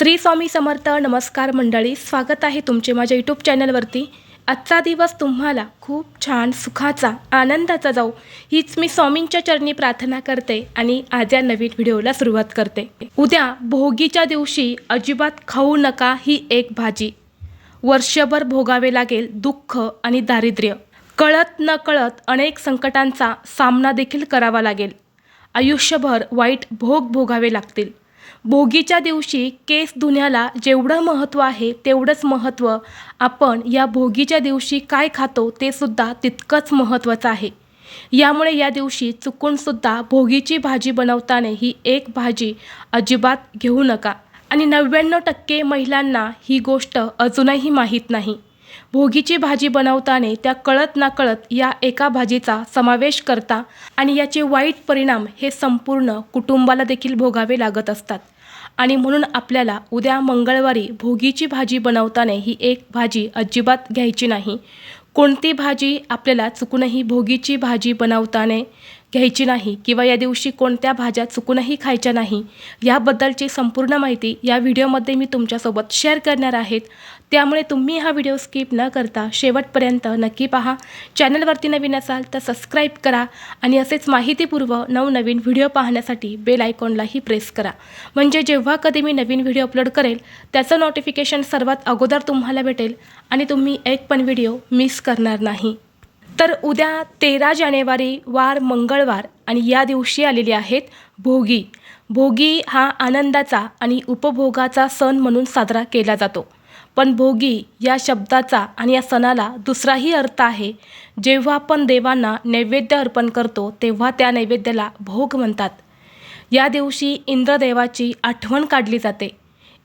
श्री स्वामी समर्थ नमस्कार मंडळी स्वागत आहे तुमचे माझ्या यूट्यूब चॅनलवरती. आजचा दिवस तुम्हाला खूप छान सुखाचा आनंदाचा जाऊ हीच मी स्वामींच्या चरणी प्रार्थना करते आणि आज या नवीन व्हिडिओला सुरुवात करते. उद्या भोगीच्या दिवशी अजिबात खाऊ नका ही एक भाजी. वर्षभर भोगावे लागेल दुःख आणि दारिद्र्य. कळत न कळत अनेक संकटांचा सामना देखील करावा लागेल. आयुष्यभर वाईट भोग भोगावे लागतील. भोगीच्या दिवशी केस धुण्याला जेवढं महत्त्व आहे तेवढंच महत्त्व. आपण या भोगीच्या दिवशी काय खातो ते सुद्धा तितकंच महत्त्वाचं आहे. यामुळे या दिवशी चुकूनसुद्धा भोगीची भाजी बनवताना ही एक भाजी अजिबात घेऊ नका. आणि नव्याण्णव टक्के महिलांना ही गोष्ट अजूनही माहीत नाही. भोगीची भाजी बनवताना त्या कळत नाकळत या एका भाजीचा समावेश करता आणि याचे वाईट परिणाम हे संपूर्ण कुटुंबाला देखील भोगावे लागत असतात. आणि म्हणून आपल्याला उद्या मंगळवारी भोगीची भाजी बनवताना ही एक भाजी अजिबात घ्यायची नाही. कोणती भाजी आपल्याला चुकूनही भोगीची भाजी बनवताना घ्यायची नाही किंवा या दिवशी कोणत्या भाज्या चुकूनही खायच्या नाही याबद्दलची संपूर्ण माहिती या व्हिडिओमध्ये मी तुमच्यासोबत शेअर करणार आहेत. त्यामुळे तुम्ही हा व्हिडिओ स्किप न करता शेवटपर्यंत नक्की पहा. चॅनलवरती नवीन असाल तर सबस्क्राईब करा आणि असेच माहितीपूर्व नवनवीन व्हिडिओ पाहण्यासाठी बेल आयकॉनलाही प्रेस करा. म्हणजे जेव्हा कधी मी नवीन व्हिडिओ अपलोड करेल त्याचं नोटिफिकेशन सर्वात अगोदर तुम्हाला भेटेल आणि तुम्ही एक पण व्हिडिओ मिस करणार नाही. तर उद्या तेरा जानेवारी वार मंगळवार आणि या दिवशी आलेली आहेत भोगी. भोगी हा आनंदाचा आणि उपभोगाचा सण म्हणून साजरा केला जातो. पण भोगी या शब्दाचा आणि या सणाला दुसराही अर्थ आहे. जेव्हा आपण देवांना नैवेद्य अर्पण करतो तेव्हा त्या नैवेद्याला भोग म्हणतात. या दिवशी इंद्रदेवाची आठवण काढली जाते.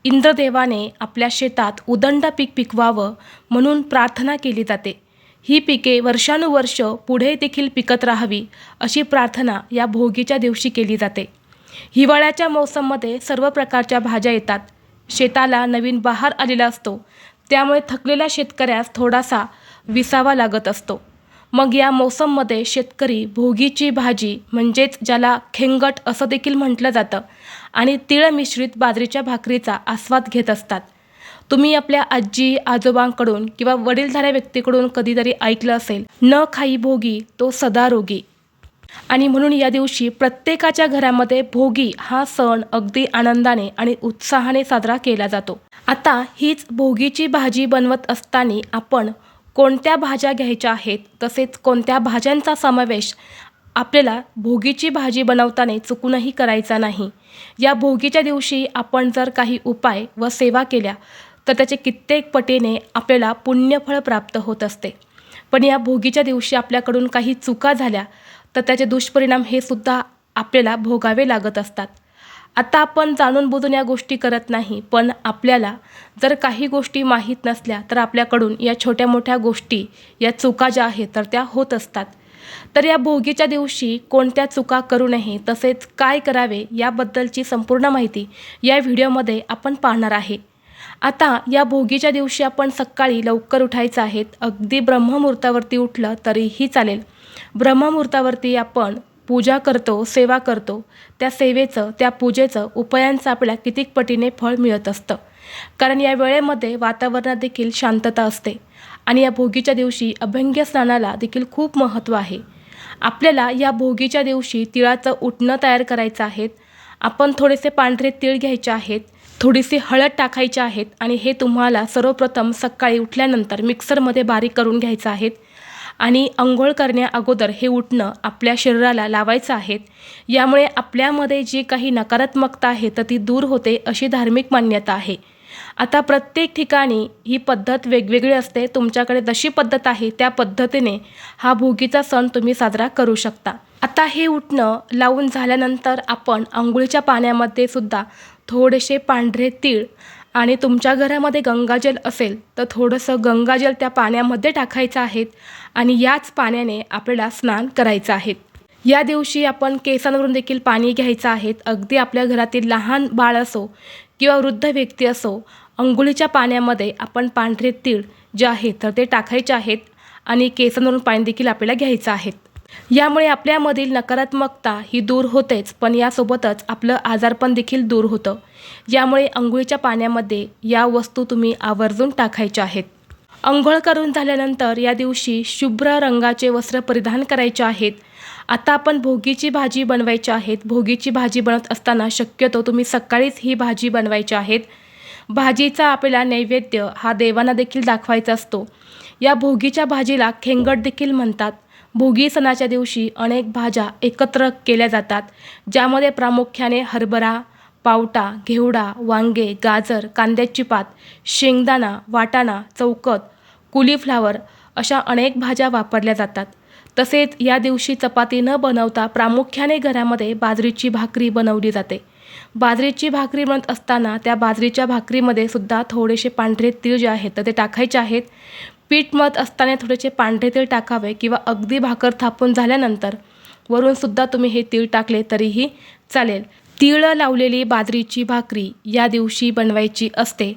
इंद्रदेवाने आपल्या शेतात उदंड पीक पिकवावं म्हणून प्रार्थना केली जाते. ही पिके वर्षानुवर्ष पुढे देखील पिकत राहावी अशी प्रार्थना या भोगीच्या दिवशी केली जाते. हिवाळ्याच्या मोसममध्ये सर्व प्रकारच्या भाज्या येतात. शेताला नवीन बहार आलेला असतो. त्यामुळे थकलेल्या शेतकऱ्यास थोडासा विसावा लागत असतो. मग या मोसममध्ये शेतकरी भोगीची भाजी म्हणजेच ज्याला खेंगट असं देखील म्हटलं जातं आणि तिळ मिश्रित बाजरीच्या भाकरीचा आस्वाद घेत असतात. तुम्ही आपल्या आजी आजोबांकडून किंवा वडीलधाऱ्या व्यक्तीकडून कधीतरी ऐकलं असेल न खाई भोगी तो सदा रोगी. आणि म्हणून या दिवशी प्रत्येकाच्या घरामध्ये भोगी हा सण अगदी आनंदाने आणि उत्साहाने साजरा केला जातो. आता हीच भोगीची भाजी बनवत असताना आपण कोणत्या भाज्या घ्यायच्या आहेत तसेच कोणत्या भाज्यांचा समावेश आपल्याला भोगीची भाजी बनवताना चुकूनही करायचा नाही. या भोगीच्या दिवशी आपण जर काही उपाय व सेवा केल्या तर त्याचे कित्येक पटीने आपल्याला पुण्यफळ प्राप्त होत असते. पण या भोगीच्या दिवशी आपल्याकडून काही चुका झाल्या तर त्याचे दुष्परिणाम हे सुद्धा आपल्याला भोगावे लागत असतात. आता आपण जाणून बुजून या गोष्टी करत नाही पण आपल्याला जर काही गोष्टी माहीत नसल्या तर आपल्याकडून या छोट्या मोठ्या गोष्टी या चुका ज्या आहेत तर त्या होत असतात. तर या भोगीच्या दिवशी कोणत्या चुका करू नये तसेच काय करावे याबद्दलची संपूर्ण माहिती या व्हिडिओमध्ये आपण पाहणार आहे. आता या भोगीच्या दिवशी आपण सकाळी लवकर उठायचं आहेत. अगदी ब्रह्ममुहूर्तावरती उठलं तरीही चालेल. ब्रह्ममुहूर्तावरती आपण पूजा करतो सेवा करतो. त्या सेवेचं त्या पूजेचं उपायांचं आपल्याला कितीक पटीने फळ मिळत असतं. कारण या वेळेमध्ये वातावरणात देखील शांतता असते. आणि या भोगीच्या दिवशी अभंग्य स्नानाला देखील खूप महत्त्व आहे. आपल्याला या भोगीच्या दिवशी तिळाचं उठणं तयार करायचं आहेत आपण थोडेसे पांढरे तीळ घ्यायचे आहेत. थोडीशी हळद टाकायची आहेत आणि हे तुम्हाला सर्वप्रथम सकाळी उठल्यानंतर मिक्सरमध्ये बारीक करून घ्यायचं आहेत. आणि अंघोळ करण्या अगोदर हे उठणं आपल्या शरीराला लावायचं आहेत. यामुळे आपल्यामध्ये जी काही नकारात्मकता आहे तर ती दूर होते अशी धार्मिक मान्यता आहे. आता प्रत्येक ठिकाणी ही पद्धत वेगवेगळी असते. तुमच्याकडे जशी पद्धत आहे त्या पद्धतीने हा भोगीचा सण तुम्ही साजरा करू शकता. आता हे उठणं लावून झाल्यानंतर आपण आंघोळीच्या पाण्यामध्ये सुद्धा थोडेसे पांढरे तीळ आणि तुमच्या घरामध्ये गंगाजल असेल तर थोडंसं गंगाजल त्या पाण्यामध्ये टाकायचं आहेत आणि याच पाण्याने आपल्याला स्नान करायचं आहे या दिवशी आपण केसांवरून देखील पाणी घ्यायचं आहेत. अगदी आपल्या घरातील लहान बाळ असो किंवा वृद्ध व्यक्ती असो अंघोळीच्या पाण्यामध्ये आपण पांढरे तीळ जे आहेत तर ते टाकायचे आहेत आणि केसांवरून पाणी देखील आपल्याला घ्यायचं आहे. यामुळे आपल्यामधील नकारात्मकता ही दूर होतेच पण यासोबतच आपलं आजारपण देखील दूर होतं. यामुळे अंघोळीच्या पाण्यामध्ये या वस्तू तुम्ही आवर्जून टाकायच्या आहेत. अंघोळ करून झाल्यानंतर या दिवशी शुभ्र रंगाचे वस्त्र परिधान करायचे आहेत. आता आपण भोगीची भाजी बनवायची आहेत. भोगीची भाजी बनवत असताना शक्यतो तुम्ही सकाळीच ही भाजी बनवायची आहेत. भाजीचा आपल्याला नैवेद्य हा देवांना देखील दाखवायचा असतो. या भोगीच्या भाजीला खेंगट देखील म्हणतात. भोगी सणाच्या दिवशी अनेक भाज्या एकत्र केल्या जातात ज्यामध्ये प्रामुख्याने हरभरा पावटा घेवडा वांगे गाजर कांद्याची पात शेंगदाणा वाटाणा चौकत कुलीफ्लावर अशा अनेक भाज्या वापरल्या जातात. तसेच या दिवशी चपाती न बनवता प्रामुख्याने घरामध्ये बाजरीची भाकरी बनवली जाते. बाजरीची भाकरी बनत असताना त्या बाजरीच्या भाकरीमध्ये सुद्धा थोडेसे पांढरे तीळ जे आहेत तर ते टाकायचे आहेत. पीठ मळत असताना थोडेसे पांढरे तीळ टाकावे किंवा अगदी भाकर थापून झाल्यानंतर वरूनसुद्धा तुम्ही हे तीळ टाकले तरीही चालेल. तीळ लावलेली बाजरीची भाकरी या दिवशी बनवायची असते.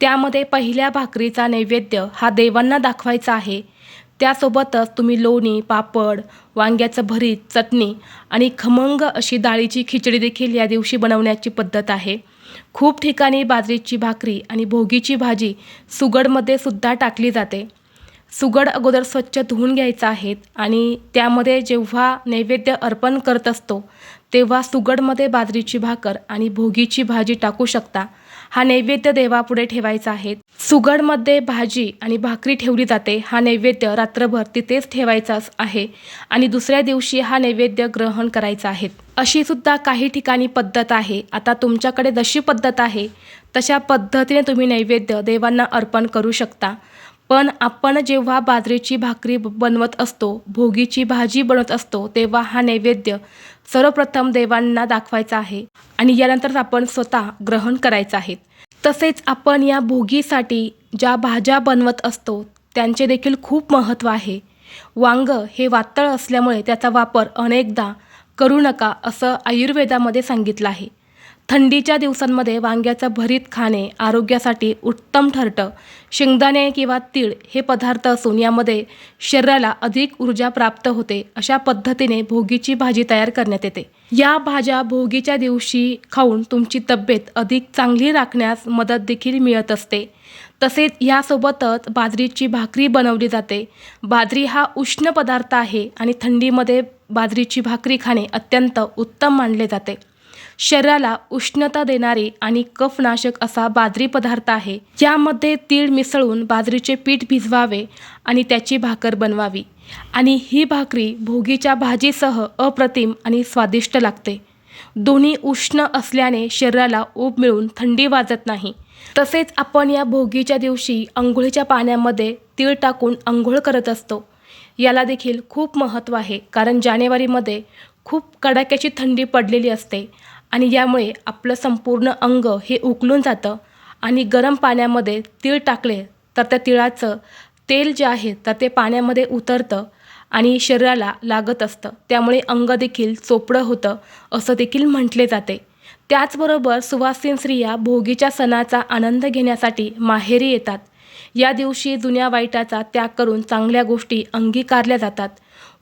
त्यामध्ये पहिल्या भाकरीचा नैवेद्य हा देवांना दाखवायचा आहे. त्यासोबतच तुम्ही लोणी पापड वांग्याचं भरीत चटणी आणि खमंग अशी डाळीची खिचडी देखील या दिवशी बनवण्याची पद्धत आहे. खूप ठिकाणी बाजरीची भाकरी आणि भोगीची भाजी सुगडमध्ये सुद्धा टाकली जाते. सुगड अगोदर स्वच्छ धुवून घ्यायचा आहेत आणि त्यामध्ये जेव्हा नैवेद्य अर्पण करत असतो तेव्हा सुगडमध्ये बाजरीची भाकर आणि भोगीची भाजी टाकू शकता. हा नैवेद्य देवापुढे ठेवायचा आहे. सुगडमध्ये भाजी आणि भाकरी ठेवली जाते. हा नैवेद्य रात्रभर तिथेच ठेवायचा आहे आणि दुसऱ्या दिवशी हा नैवेद्य ग्रहण करायचा आहे. अशी सुद्धा काही ठिकाणी पद्धत आहे. आता तुमच्याकडे जशी पद्धत आहे तशा पद्धतीने तुम्ही नैवेद्य देवांना अर्पण करू शकता. पण आपण जेव्हा बाजरीची भाकरी ब- बनवत असतो भोगीची भाजी बनवत असतो तेव्हा हा नैवेद्य सर्वप्रथम देवांना दाखवायचा आहे आणि यानंतर आपण स्वतः ग्रहण करायचं आहे. तसेच आपण या भोगीसाठी ज्या भाज्या बनवत असतो त्यांचे देखील खूप महत्त्व आहे. वांग हे वातळ असल्यामुळे त्याचा वापर अनेकदा करू नका असं आयुर्वेदामध्ये सांगितलं आहे. थंडीच्या दिवसांमध्ये वांग्याचं भरीत खाणे आरोग्यासाठी उत्तम ठरतं. शेंगदाणे किंवा तीळ हे पदार्थ असून यामध्ये शरीराला अधिक ऊर्जा प्राप्त होते अशा पद्धतीने भोगीची भाजी तयार करण्यात येते. या भाज्या भोगीच्या दिवशी खाऊन तुमची तब्येत अधिक चांगली राखण्यास मदत देखील मिळत असते. तसेच यासोबतच बाजरीची भाकरी बनवली जाते. बाजरी हा उष्ण पदार्थ आहे आणि थंडीमध्ये बाजरीची भाकरी खाणे अत्यंत उत्तम मानले जाते. शरीराला उष्णता देणारी आणि कफनाशक असा बाजरी पदार्थ आहे. यामध्ये तीळ मिसळून बाजरीचे पीठ भिजवावे आणि त्याची भाकर बनवावी. आणि ही भाकरी भोगीच्या भाजीसह अप्रतिम आणि स्वादिष्ट लागते. दोन्ही उष्ण असल्याने शरीराला ऊब मिळून थंडी वाजत नाही. तसेच आपण या भोगीच्या दिवशी अंघोळीच्या पाण्यामध्ये तीळ टाकून अंघोळ करत असतो. याला देखील खूप महत्त्व आहे कारण जानेवारीमध्ये खूप कडाक्याची थंडी पडलेली असते. आणि यामुळे आपलं संपूर्ण अंग हे उकलून जातं आणि गरम पाण्यामध्ये तीळ टाकले तर त्या तिळाचं तेल जे आहे तर ते पाण्यामध्ये उतरतं आणि शरीराला लागत असतं. त्यामुळे अंग देखील चोपडं होतं असं देखील म्हटले जाते. त्याचबरोबर सुवासीन स्त्रिया भोगीच्या सणाचा आनंद घेण्यासाठी माहेरी येतात. या दिवशी जुन्या वाईटाचा त्याग करून चांगल्या गोष्टी अंगीकारल्या जातात.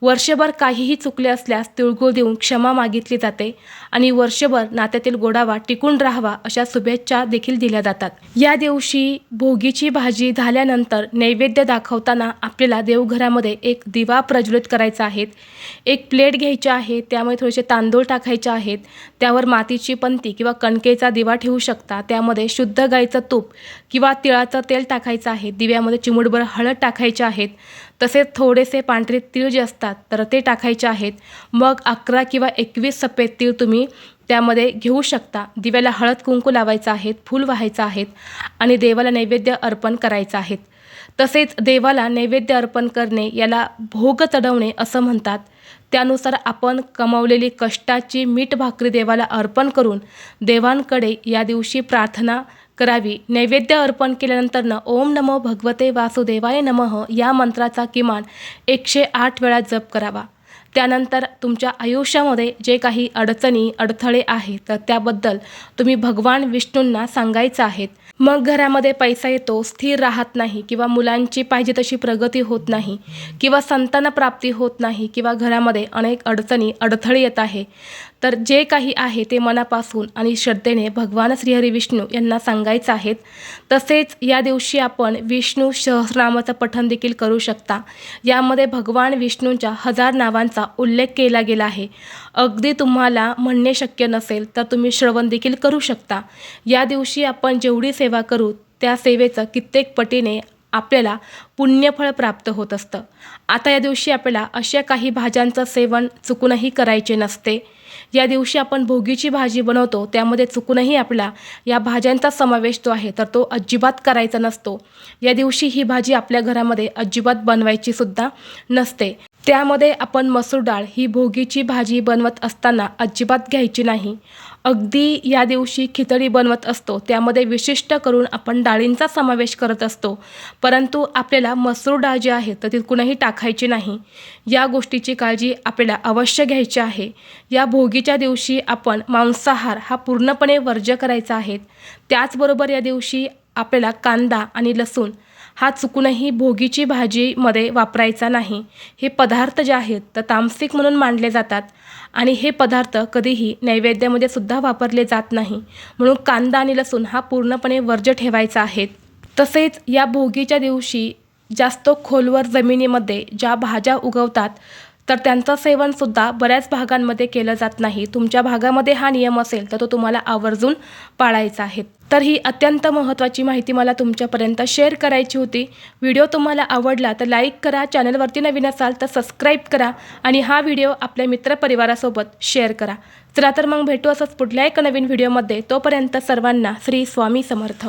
वर्षभर काहीही चुकले असल्यास तिळगुळ देऊन क्षमा मागितली जाते आणि वर्षभर नात्यातील गोडावा टिकून राहावा अशा शुभेच्छा देखील दिल्या जातात. या दिवशी भोगीची भाजी झाल्यानंतर नैवेद्य दाखवताना आपल्याला देवघरामध्ये एक दिवा प्रज्वलित करायचा आहे. एक प्लेट घ्यायची आहे त्यामध्ये थोडेसे तांदूळ टाकायचे आहेत त्यावर मातीची पंती किंवा कणकेचा दिवा ठेवू शकता त्यामध्ये शुद्ध गाईचं तूप किंवा तिळाचं तेल टाकायचं आहे दिव्यामध्ये चिमुडभर हळद टाकायचे आहेत तसेच थोडेसे पांढरे तीळ जे असतात तर ते टाकायचे आहेत. मग अकरा किंवा एकवीस सफेद तीळ तुम्ही त्यामध्ये घेऊ शकता. दिव्याला हळद कुंकू लावायचं आहेत फूल व्हायचं आहेत आणि देवाला नैवेद्य अर्पण करायचं आहेत तसेच देवाला नैवेद्य अर्पण करणे याला भोग चढवणे असं म्हणतात. त्यानुसार आपण कमावलेली कष्टाची मीठ भाकरी देवाला अर्पण करून देवांकडे या दिवशी प्रार्थना करावी. नैवेद्य अर्पण केल्यानंतरनं ओम नमो भगवते वासुदेवाय नमः या मंत्राचा किमान एकशे आठ वेळा जप करावा. त्यानंतर तुमच्या आयुष्यामध्ये जे काही अडचणी अडथळे आहेत तर त्याबद्दल तुम्ही भगवान विष्णूंना सांगायचं आहेत. मग घरामध्ये पैसा येतो स्थिर राहत नाही किंवा मुलांची पाहिजे तशी प्रगती होत नाही किंवा संतानप्राप्ती होत नाही किंवा घरामध्ये अनेक अडचणी अडथळे येत आहे तर जे काही आहे ते मनापासून आणि श्रद्धेने भगवान श्रीहरी विष्णू यांना सांगायचं आहेत. तसेच या दिवशी आपण विष्णू सहस्रनामाचं पठण देखील करू शकता. यामध्ये भगवान विष्णूंच्या हजार नावांचा उल्लेख केला गेला आहे. अगदी तुम्हाला म्हणणे शक्य नसेल तर तुम्ही श्रवण देखील करू शकता. या दिवशी आपण जेवढी सेवा करू त्या सेवेचं कित्येक पटीने आपल्याला पुण्यफळ प्राप्त होत असतं. आता या दिवशी आपल्याला अशा काही भाज्यांचं सेवन चुकूनही करायचे नसते. या दिवशी आपण भोगीची भाजी बनवतो त्यामध्ये चुकूनही आपला या भाज्यांचा समावेश जो आहे तर तो अजिबात करायचा नसतो. या दिवशी ही भाजी आपल्या घरामध्ये अजिबात बनवायची सुद्धा नसते. त्यामध्ये आपण मसूर डाळ ही भोगीची भाजी बनवत असताना अजिबात घ्यायची नाही. अगदी या दिवशी खिचडी बनवत असतो. त्यामध्ये विशिष्ट करून आपण डाळींचा समावेश करत असतो. परंतु आपल्याला मसूर डाळ जी आहे तर ती कुणाही टाकायची नाही. या गोष्टीची काळजी आपल्याला अवश्य घ्यायची आहे. या भोगीच्या दिवशी आपण मांसाहार हा पूर्णपणे वर्ज्य करायचा आहे. त्याचबरोबर या दिवशी आपल्याला कांदा आणि लसूण हा चुकूनही भोगीची भाजीमध्ये वापरायचा नाही. हे पदार्थ जे आहेत तर तामसिक म्हणून मानले जातात आणि हे पदार्थ कधीही नैवेद्यामध्ये सुद्धा वापरले जात नाही. म्हणून कांदा आणि लसूण हा पूर्णपणे वर्ज ठेवायचा आहे. तसेच या भोगीच्या दिवशी जास्त खोलवर जमिनीमध्ये ज्या भाज्या उगवतात तर त्यांचं सेवनसुद्धा बऱ्याच भागांमध्ये केलं जात नाही. तुमच्या भागामध्ये हा नियम असेल तर तो तुम्हाला आवर्जून पाळायचा आहे. तर ही अत्यंत महत्त्वाची माहिती मला तुमच्यापर्यंत शेअर करायची होती. व्हिडिओ तुम्हाला आवडला तर लाईक करा चॅनलवरती नवीन असाल तर सबस्क्राईब करा आणि हा व्हिडिओ आपल्या मित्रपरिवारासोबत शेअर करा. चला तर मग भेटू असंच पुढल्या एका नवीन व्हिडिओमध्ये. तोपर्यंत सर्वांना श्री स्वामी समर्थ.